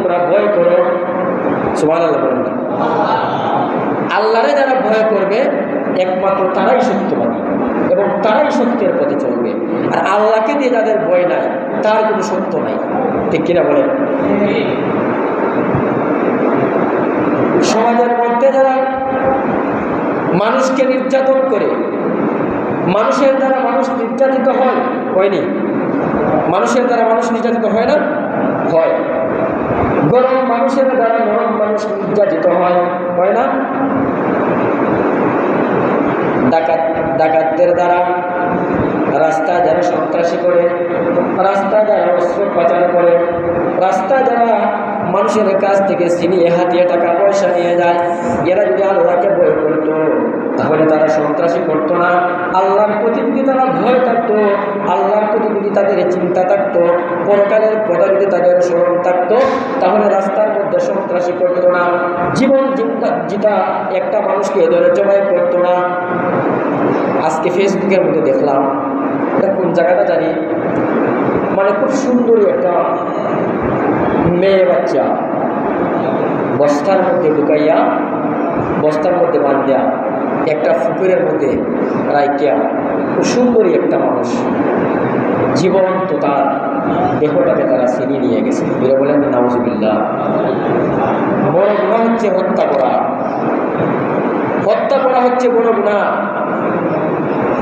তোমরা ভয় করো। সুমান আল্লাহ আল্লাহরে যারা ভয় করবে, একমাত্র তারাই সত্যবাদী এবং তারাই সত্যের পথে চলবে। আর আল্লাহকে দিয়ে যাদের ভয় নাই, তার কোনো সত্য নাই। ঠিক কিনা বলেন? সমাজের মধ্যে যারা মানুষকে নির্যাতন করে, মানুষের দ্বারা মানুষ নির্যাতিত হয়, হয়নি? মানুষের দ্বারা মানুষ নির্যাতিত হয় না? হয়। গরম মানুষের দ্বারা নরম মানুষ নির্যাতিত হয় হয় না? ডাকাত, ডাকাতদের দ্বারা রাস্তায় যারা সন্ত্রাসী করে রাস্তায় যারা অস্ত্র পাচার করে রাস্তায় যারা মানুষের কাছ থেকে ছিনিয়ে হাতিয়ে টাকা পয়সা নিয়ে যায়। এরা যদি আল্লাহকে ভয় করতো, তাহলে তারা সন্ত্রাসী করতো না। আল্লাহর প্রতি যদি তারা ভয় থাকতো তাদের চিন্তা থাকতো, পরকালের কথা যদি তাদের স্মরণ থাকতো, তাহলে রাস্তার মধ্যে সন্ত্রাসী করতো না। জীবন জিতা একটা মানুষকে ধরে জবাই করতো না। আজকে ফেসবুকের মধ্যে দেখলাম, এটা কোন জায়গাটা জানি? মানে খুব সুন্দরী একটা মেয়ে বাচ্চা, বস্তার মধ্যে ঢুকাইয়া, বস্তার মধ্যে বান্ধিয়া একটা ফুকুরের মধ্যে রাইকিয়া খুব সুন্দরী একটা মানুষ। জীবন্ত তার দেহটাকে তারা ছিনিয়ে নিয়ে গেছে। বলে বলেন, নাউজুবিল্লাহ। বড় গুণা হচ্ছে হত্যা করা। হত্যা করা হচ্ছে বড় গুণা।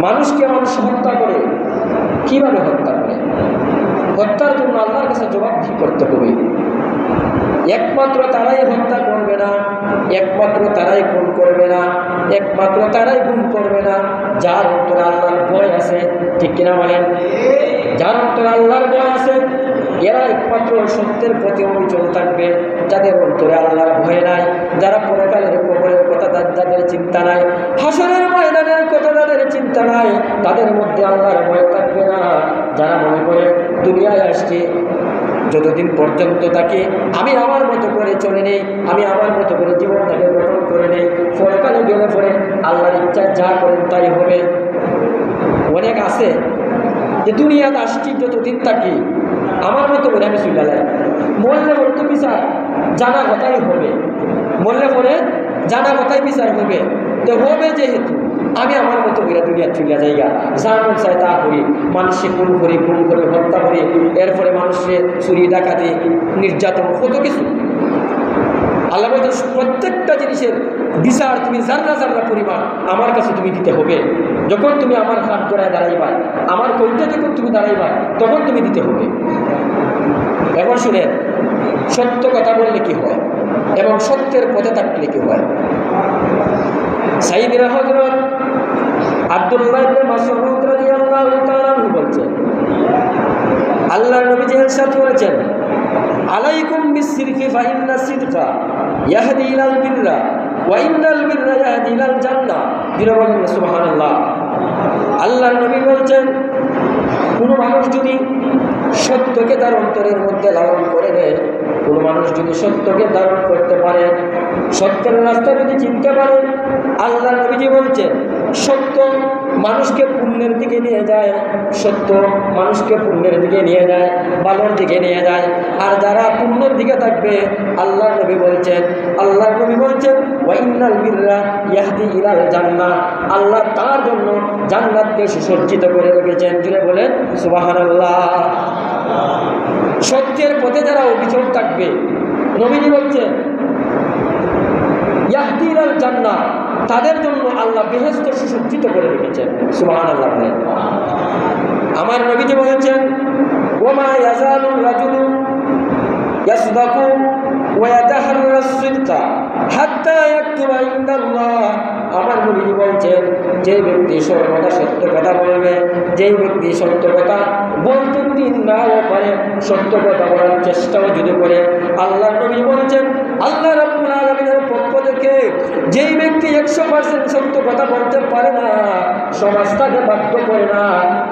মানুষকে মানুষ হত্যা করে। কীভাবে হত্যা করে? হত্যার জন্য আল্লাহর কাছে জবাব কি করতে হবে। একমাত্র তারাই হত্যা করবে না, একমাত্র তারাই খুন করবে না, একমাত্র তারাই গুম করবে না। যার অন্তরে আল্লাহর ভয় আছে, ঠিক কিনা বলেন? যার অন্তরে আল্লাহর ভয় আছে, এরা একমাত্র সত্যের প্রতি অবিচল থাকবে। যাদের অন্তরে আল্লাহর ভয় নাই, যারা পরকালের কবরের কথা যাদের চিন্তা নাই হাসনের ময়দানের কথা যাদের চিন্তা নাই, তাদের মধ্যে আল্লাহর ভয় থাকবে না। যারা মনে করে দুনিয়ায় আসছে যতদিন পর্যন্ত তাকে আমি আমার মতো করে চলে নেই, আমি আমার মতো করে জীবনটাকে গঠন করে নেই পরকালে গেলে পরে আল্লাহর ইচ্ছা যা করেন তাই হবে। অনেক আছে যে দুনিয়াতে আসছি যতদিন থাকি, আমার মতো করে আমি চুলালাই মরলে পরে তো বিচার, জানা কথাই হবে। মরলে পরে জানা কথাই বিচার হবে। তো হবে যেহেতু আমি আমার মতো করে দুনিয়া চুলিয়া যাইগা যা মন চাই তা করি। মানুষে খুন করি, খুন করে, হত্যা করি এরপরে মানুষের চুরি, ডাকাতি, নির্যাতন, কত কিছু। আল্লাহ প্রত্যেকটা জিনিসের বিচার তুমি জানলা জানলা পরিমাণ আমার কাছে তুমি দিতে হবে। যখন তুমি আমার হাত ধরায় দাঁড়াইবা আমার কবিতা যখন তুমি দাঁড়াইবা তখন তুমি দিতে হবে। এখন শুনেন, সত্য কথা বললে কি হয়? এবং সত্যের পথে থাকলে কি হয়? সাইদিনা হজরত আব্দুল্লাহ ইবনে মাসউদ রাদিয়াল্লাহু তাআলা বলছেন, আল্লাহ নবী যে ইরশাদ করেছেন, আলাইকুম বিসিরকি ফা ইন্না সিদকা ইয়াহদি ইলাল বিররা ওয়া ইন্নাল বিররা ইয়াহদি ইলাল জান্নাহ। দিলে বলেন সুবহানাল্লাহ। আল্লাহ নবী বলছেন, কোনো মানুষ যদি সত্যকে তার অন্তরের মধ্যে লালন করে নেয়, কোনো মানুষ যদি সত্যকে ধারণ করতে পারে, সত্যের রাস্তা যদি চিনতে পারে, আল্লাহ নবীজি বলছেন সত্য মানুষকে পুণ্যের দিকে নিয়ে যায়, সত্য মানুষকে পুণ্যের দিকে নিয়ে যায় ভালোর দিকে নিয়ে যায়। আর যারা পুণ্যের দিকে থাকবে আল্লাহ নবী বলছেন আল্লাহ নবী বলছেন ওয়াইনাল বিররা ইয়াহদি ইলাল জান্নাহ। আল্লাহ তার জন্য জান্নাতকে সুসজ্জিত করে রেখেছেন। জুড়ে বলেন সুবাহান আল্লাহ সত্যের পথে যারা অভিযোগ থাকবে, নবীজি বলছেন, ইয়াহদি আল জান্নাহ। তাদের জন্য আল্লাহ বেহেস্ত সুসজ্জিত করে রেখেছেন। সুবহান আল্লাহ আমার নবীজি বলেছেন রাজুলু আমার নবীজি বলছেন, যে ব্যক্তি সর্বদা সত্য কথা বলবে, যেই ব্যক্তি সত্য কথা বলতে যদি নাও পারে সত্য কথা বলার চেষ্টাও যদি করে, আল্লাহ নবী বলছেন, আল্লাহ রাব্বুল আলামিনের পক্ষ থেকে যেই ব্যক্তি একশো পার্সেন্ট সত্য কথা বলতে পারে না সমাজ তাকে বাধ্য করে না,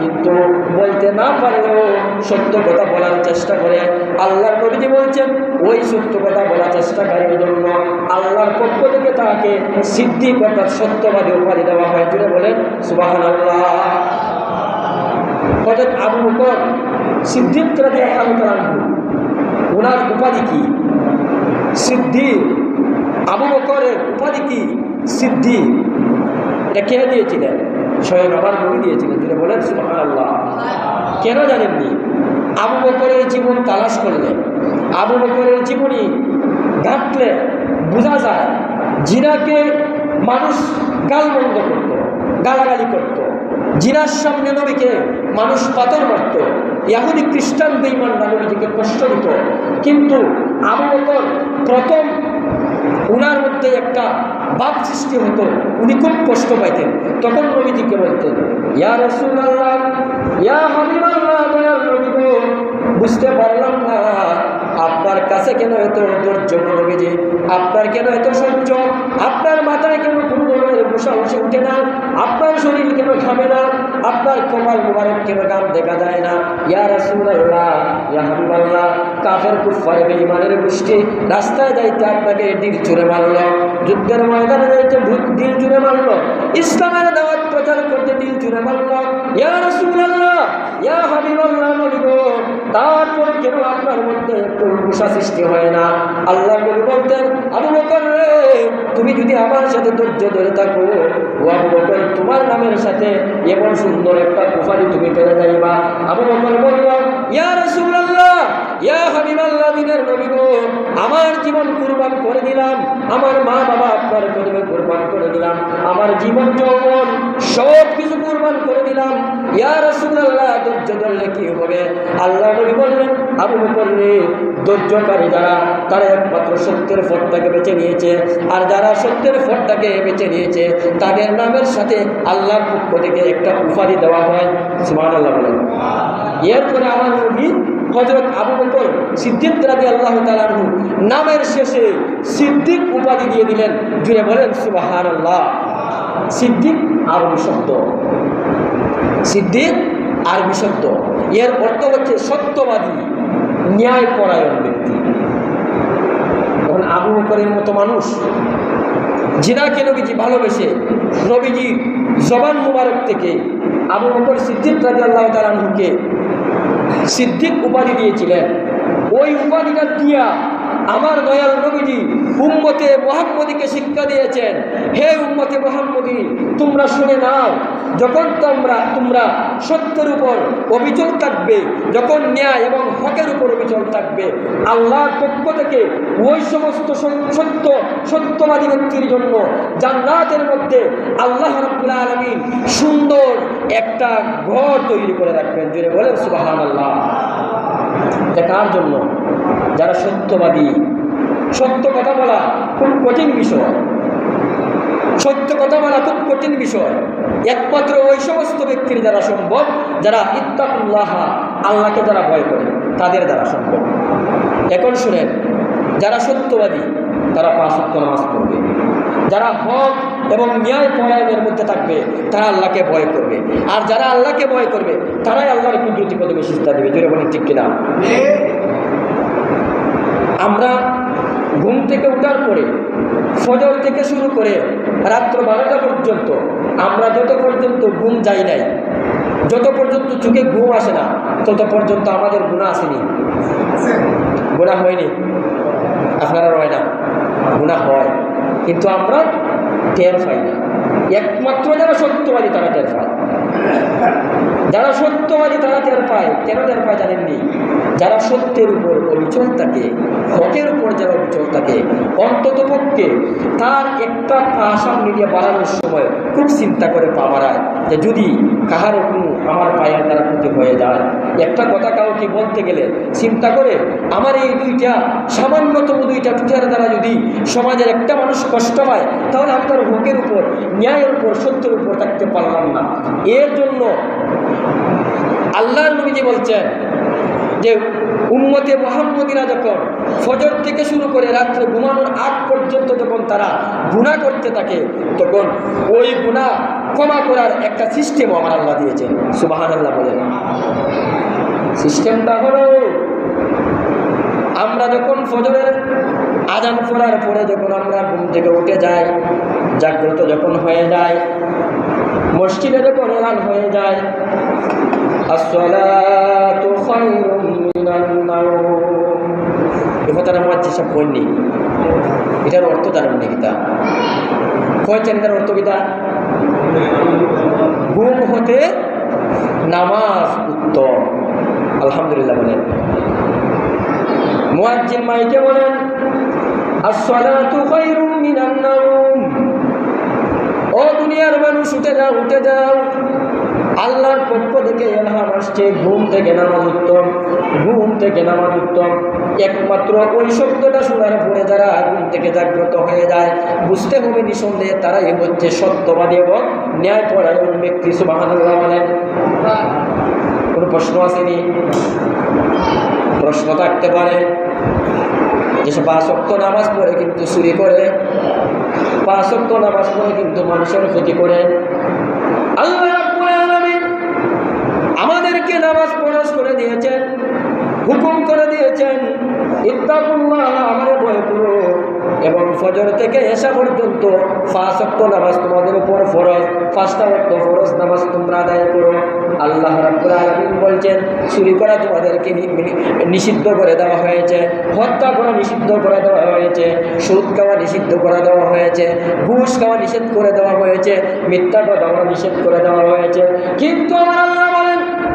কিন্তু বলতে না পারলেও সত্য কথা বলার চেষ্টা করে, আল্লাহ নবীজি বলছেন, ওই সত্য কথা বলার চেষ্টাকারীর জন্য আল্লাহর পক্ষ থেকে তাকে সিদ্ধি কথা সত্যবাদী উপাধি দেওয়া হয়। বলেন সুবাহান আল্লাহ হজরত আবু বকর আল্লাহ ওনার উপাধি কি? সিদ্ধি আবু বকরের উপাধি কি? সিদ্ধি এটা কে দিয়েছিলেন? স্বয়ং আমার নবী দিয়েছিলেন, তিনি বলেন সুবহান আল্লাহ কেন জানেননি? আবু বকরের জীবন তালাশ করলেন, আবু বকরের জীবনী ঘাটলে বোঝা যায়, জিনাকে মানুষ গালমন্দ করত, গালাগালি করত। জিনার সামনে নবীকে মানুষ পাথর মারত। ইয়াহুদি খ্রিস্টান বেইমানরা নবীজিকে কষ্ট দিত। কিন্তু বকর প্রথম উনার মধ্যে একটা ভাব সৃষ্টি হতো উনি খুব কষ্ট পাইতেন। তখন নবীজিকে বলতেন ইয়া রসুল্লাহ ইয়া গো, বুঝতে পারলাম না। আপনার কাছে কেন এত ধৈর্য নবীজি আপনার কেন এত সহ্য? আপনার মাথায় কেন কোনো ধরনের বসা বসে উঠে না? আপনার শরীর কেন ঘামে না? আপনার কপাল মোবারক কেন গাম দেখা যায় না? ইয়া রাসূলুল্লাহ, ইয়া হাবিবাল্লাহ, কাফের কুফারে বেঈমানের গোষ্ঠী, রাস্তায় যাইতে আপনাকে দিল চুরে মারলো। যুদ্ধের ময়দানে যাইতে দিল চুরে মারলো। ইসলামের দাওয়াত প্রচার করতে দিল চুরে মারলো। ইয়া রাসূলুল্লাহ, ইয়া হাবিবাল্লাহ গো কেন আপনার মধ্যে গুসা সৃষ্টি হয় না। আল্লাহ নবী বলতেন, আবু বকর রে, তুমি যদি আমার সাথে ধৈর্য ধরে থাকো, ও আবু তোমার নামের সাথে এমন সুন্দর একটা কুফারি তুমি পেরে যাইবা। আবু বকর বলল, ইয়া রাসূলুল্লাহ ইয়া হাবিবাল্লাহ দিনের নবী আমার জীবন কুরবান করে দিলাম, আমার মা বাবা আপনার কদমে কুরবান করে দিলাম, আমার জীবন যৌবন সব কিছু কুরবান করে দিলাম। ইয়া রাসূলুল্লাহ, ধৈর্য ধরলে কি হবে? আল্লাহ নবী বললেন, আবু রে, ধৈর্যকারী যারা, তারা একমাত্র সত্যের ফটটাকে বেছে নিয়েছে, আর যারা সত্যের ফটটাকে বেছে নিয়েছে, তাদের নামের সাথে আল্লাহর পক্ষ থেকে একটা উপাধি দেওয়া হয়। সুবহান আল্লাহ বলেন। এরপরে আমার নবী হজরত আবু বকর সিদ্দিক রাজি আল্লাহ তালাহু নামের শেষে সিদ্দিক উপাধি দিয়ে দিলেন। জুড়ে বলেন সুবাহান আল্লাহ সিদ্দিক আরবি শব্দ। সিদ্দিক আরবি শব্দ। এর অর্থ হচ্ছে সত্যবাদী, ন্যায়পরায়ণ ব্যক্তি। এখন আবু বকরের মতো মানুষ জিনাকে নবীজি ভালোবেসে নবীজি জবান মুবারক থেকে আবু বকর সিদ্দিক রাজি আল্লাহ তালাহুকে সিদ্দিক উপাধি দিয়েছিলেন। ওই উপাধিটা দিয়া আমার দয়াল নবীজি উম্মতে মোহাম্মদীকে শিক্ষা দিয়েছেন। হে উম্মতে মোহাম্মদী, তোমরা শুনে নাও, যখন তোমরা তোমরা সত্যের উপর অবিচল থাকবে, যখন ন্যায় এবং হকের উপর অবিচল থাকবে, আল্লাহর পক্ষ থেকে ওই সমস্ত সত- সত্য, সত্যবাদী ব্যক্তির জন্য জান্নাতের মধ্যে আল্লাহ রাব্বুল আলামিন সুন্দর একটা ঘর তৈরি করে রাখবেন জুড়ে বলেন সুবহানাল্লাহ। এটা কার জন্য? যারা সত্যবাদী। সত্য কথা বলা খুব কঠিন বিষয়। সত্য কথা বলা খুব কঠিন বিষয়। একমাত্র ওই সমস্ত ব্যক্তির দ্বারা সম্ভব, যারা ইত্তাকুল্লাহ, আল্লাহকে যারা ভয় করে, তাদের দ্বারা সম্ভব। এখন শুনেন, যারা সত্যবাদী, তারা পাঁচ নামাজ পড়বে। যারা হক এবং ন্যায় পরায়ণের মধ্যে থাকবে তারা আল্লাহকে ভয় করবে। আর যারা আল্লাহকে ভয় করবে তারাই আল্লাহর কুদরতি কদমে সিস্তা দেবে। জোরে বলেন ঠিক কিনা? আমরা ঘুম থেকে উঠার পরে ফজর থেকে শুরু করে রাত্র বারোটা পর্যন্ত আমরা যত পর্যন্ত ঘুম যাই নাই যত পর্যন্ত চোখে ঘুম আসে না তত পর্যন্ত আমাদের গুণা আসেনি। গুণা হয়নি? আপনারা রয় না? গুণা হয়। কিন্তু আমরা টের পাই না। একমাত্র যারা সত্যবাদী তারা টের পায়। যারা সত্যবাদী তারা টের পায়। কেন টের পায় জানেননি? যারা সত্যের উপর অবিচল থাকে, হকের উপর যারা অবিচল থাকে, অন্তত পক্ষে তার একটা পা সামনে দিয়ে বাড়ানোর সময় খুব চিন্তা করে পা বাড়ায় যে যদি কাহারও কোনো আমার পায়ের দ্বারা ক্ষতি হয়ে যায় একটা কথা কাউকে বলতে গেলে চিন্তা করে, আমার এই দুইটা, সামান্যতম দুইটা টুটার দ্বারা যদি সমাজের একটা মানুষ কষ্ট পায়, তাহলে আমি তার হকের উপর, ন্যায়ের উপর, সত্যের উপর থাকতে পারলাম না। এর জন্য আল্লাহ নবীজি বলছেন যে, উম্মতে মোহাম্মদিরা যখন ফজর থেকে শুরু করে রাত্রে ঘুমানোর আগ পর্যন্ত যখন তারা গুণা করতে থাকে, তখন ওই গুণা ক্ষমা করার একটা সিস্টেম আমার আল্লাহ দিয়েছেন সুবাহান আল্লাহ বলেন। সিস্টেমটা হলো, আমরা যখন ফজরের আজান পড়ার পরে যখন আমরা ঘুম থেকে উঠে যাই, জাগ্রত যখন হয়ে যায় মসজিদে যখন এলান হয়ে যায় এটার অর্থ জানেন নাকি তা কয়েছেন এটার অর্থ কিতা ঘুম হতে নামাজ উত্তম। আলহামদুলিল্লাহ বলেন। মুয়াজ্জিন মাইকে বলেন যাও, উঠে যাও। আল্লাহর পক্ষ থেকে এলহাম আসছে, ঘুম থেকে নামাজ উত্তম। ঘুম থেকে নামাজ উত্তম। একমাত্র ওই শব্দটা শোনার পরে যারা ঘুম থেকে জাগ্রত হয়ে যায়, বুঝতে হবে নিঃসন্দেহে তারা তারাই হচ্ছে সত্যবাদী এবং ন্যায় পরায়ণ ব্যক্তি সুবাহান্লাহ বলেন। কোনো প্রশ্ন আসেনি? প্রশ্ন থাকতে পারে। যেসব পাঁচক্ত নামাজ পড়ে কিন্তু চুরি করে পাঁচক্ত নামাজ পড়ে কিন্তু মানুষের ক্ষতি করে। আল্লাহ আমাদেরকে নামাজ পড়া করে দিয়েছেন। হুকুম করে দিয়েছেন, ইত্তাকুল্লাহ, আমারে ভয় এবং ফজর থেকে এসা পর্যন্ত পাঁচ অক্ট নামাজ তোমাদের উপর ফরজ, পাঁচটা অক্ট ফরজ নামাজ তোমরা আদায় করো। আল্লাহ রাব্বুল আলামিন বলছেন, চুরি করা তোমাদেরকে নিষিদ্ধ করে দেওয়া হয়েছে, হত্যা করা নিষিদ্ধ করে দেওয়া হয়েছে, সুদ খাওয়া নিষিদ্ধ করে দেওয়া হয়েছে, ঘুষ খাওয়া নিষেধ করে দেওয়া হয়েছে, মিথ্যা কথা নিষেধ করে দেওয়া হয়েছে। কিন্তু আমার আল্লাহ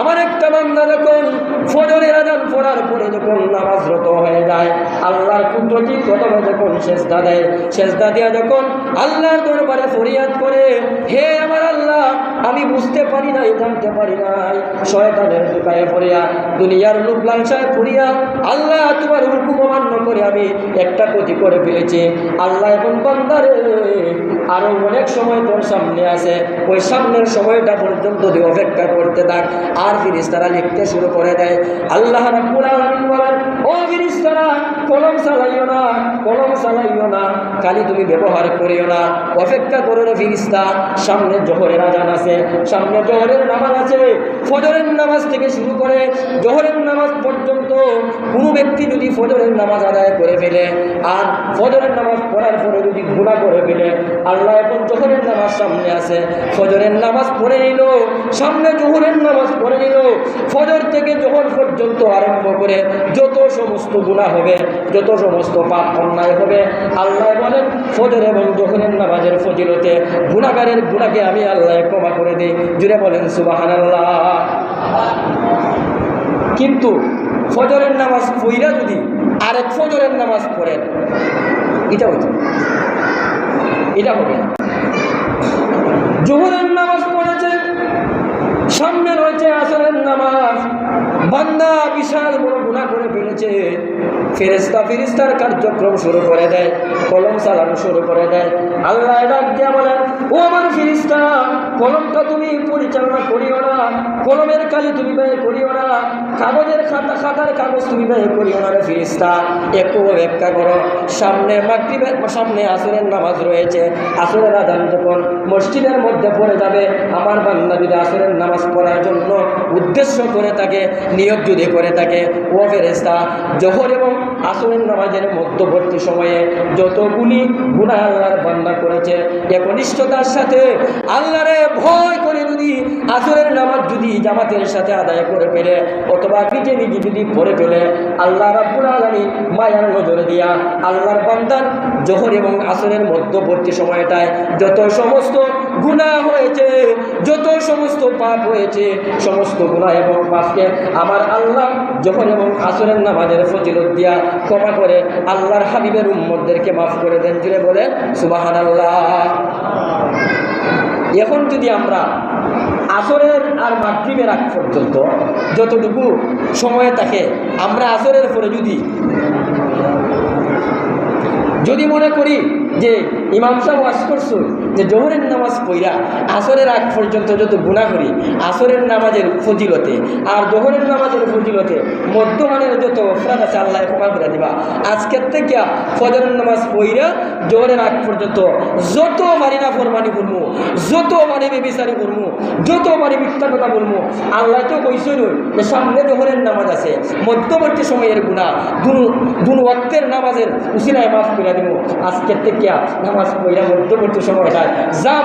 আমার একটা বান্দা যখন ফজরের আজান পড়ার পরে যখন নামাজরত হয়ে যায়, আল্লাহর কুদরতি প্রথমে যখন শেষদা দেয় শেষদা দিয়া যখন আল্লাহর দরবারে ফরিয়াদ করে, হে আমার আমি বুঝতে পারি নাই, জানতে পারি নাই। শয়তানের দোকায় পড়িয়া দুনিয়ার লোক লালসায় পড়িয়া আল্লাহ তোমার হুকুম অমান্য করে আমি একটা ক্ষতি করে ফেলেছি। আল্লাহ এখন বান্দারে আরও অনেক সময় তোর সামনে আছে। ওই সামনের সময়টা পর্যন্ত তুই অপেক্ষা করতে থাক। আর ফিরিস তারা লিখতে শুরু করে দেয়, আল্লাহ ও ফিরিস্তারা, কলম চালাইও না, কলম চালাইও না কালি তুমি ব্যবহার করিও না। অপেক্ষা করো ফিরিস্তা, সামনে জোহরের আজান আছে। সামনে জহরের নামাজ আছে। ফজরের নামাজ থেকে শুরু করে জহরের নামাজ পর্যন্ত কোনো ব্যক্তি যদি ফজরের নামাজ আদায় করে ফেলে আর ফজরের নামাজ পড়ার পরে যদি গুণা করে ফেলে, আল্লাহ এখন জোহরের নামাজ সামনে আছে। ফজরের নামাজ পড়ে নিল, সামনে জোহরের নামাজ পড়ে নিল। ফজর থেকে জোহর পর্যন্ত আরম্ভ করে যত সমস্ত গুণা হবে, যত সমস্ত পাপ অন্যায় হবে, আল্লাহ বলেন, ফজর এবং জোহরের নামাজের ফজিলতে গুণাগারের গুণাকে আমি আল্লাহ ক্ষমা করে দিই, জুড়ে বলেন সুবাহান আল্লাহ কিন্তু ফজরের নামাজ পইরা যদি আরেক ফজরের নামাজ পড়েন, এটা হইত এটা হবে না। জোহরের নামাজ পড়েছে, সামনে রয়েছে আসরের নামাজ। বান্দা বিশাল বড় গুণা করে ফেলেছে। ফেরেস্তা ফিরিস্তার কার্যক্রম শুরু করে দেয়, কলম চালানো শুরু করে দেয়। আল্লাহ ডাক দিয়া বলেন, ও আমার ফিরিস্তা কলমটা তুমি পরিচালনা করিও না, কলমের কালি তুমি ব্যয় করিও না, কাগজের খাতা, খাতার কাগজ তুমি ব্যয় করিও না রে ফিরিস্তা একটু ব্যাখ্যা করো, সামনে মাগরিবের, সামনে আসরের নামাজ রয়েছে। আসরের আদান যখন মসজিদের মধ্যে পড়ে যাবে, আমার বান্দা যদি আসরের নামাজ পড়ার জন্য উদ্দেশ্য করে থাকে নিয়োগ যদি করে থাকে, ও ফেরেস্তা জহর এবং আসরের নামাজের মধ্যবর্তী সময়ে যতগুলি গুণা আল্লাহর বান্দা করেছে একনিষ্ঠতার সাথে আল্লাহরে ভয় করে যদি আসরের নামাজ যদি জামাতের সাথে আদায় করে ফেলে অথবা পিঠে নিজে যদি পড়ে ফেলে, আল্লাহ রাব্বুল আলামিন মায়ার নজরে দিয়া আল্লাহর বান্দার জোহর এবং আসরের মধ্যবর্তী সময়টায় যত সমস্ত গুণা হয়েছে, যত সমস্ত পাপ হয়েছে, সমস্ত গুণা এবং পাপকে আমার আল্লাহ যখন এবং আসরের নামাজের ফজিলত দিয়া ক্ষমা করে আল্লাহর হাবিবের উম্মদদেরকে মাফ করে দেন জুড়ে বলে সুবাহান আল্লাহ এখন যদি আমরা আসরের আর মাগরিবের আগ পর্যন্ত যতটুকু সময়ে থাকে, আমরা আসরের পরে যদি যদি মনে করি যে ইমাম সাহেব ওয়াজ করছ যে জোহরের নামাজ পইরা আসরের আগ পর্যন্ত যত গুণা করি আসরের নামাজের ফজিলতে আর জোহরের নামাজের ফজিলতে মধ্যমানের যত অপরাধ আছে, আল্লাহ ক্ষমা করে দিবা। আজকের থেকে ফজরের নামাজ পইরা জোহরের আগ পর্যন্ত যত মারি না ফরমানি করব যত মারি বেবিচারি করব যত মারি মিথ্যা কথা বলব আল্লাহ তো কইসই যে সামনে জোহরের নামাজ আছে, মধ্যবর্তী সময়ের গুণা দুন ওয়াক্তের নামাজের উসিলায় মাফ করে দিব আজকের থেকে নামাজ পইরা মধ্যবর্তী সময়টায় যা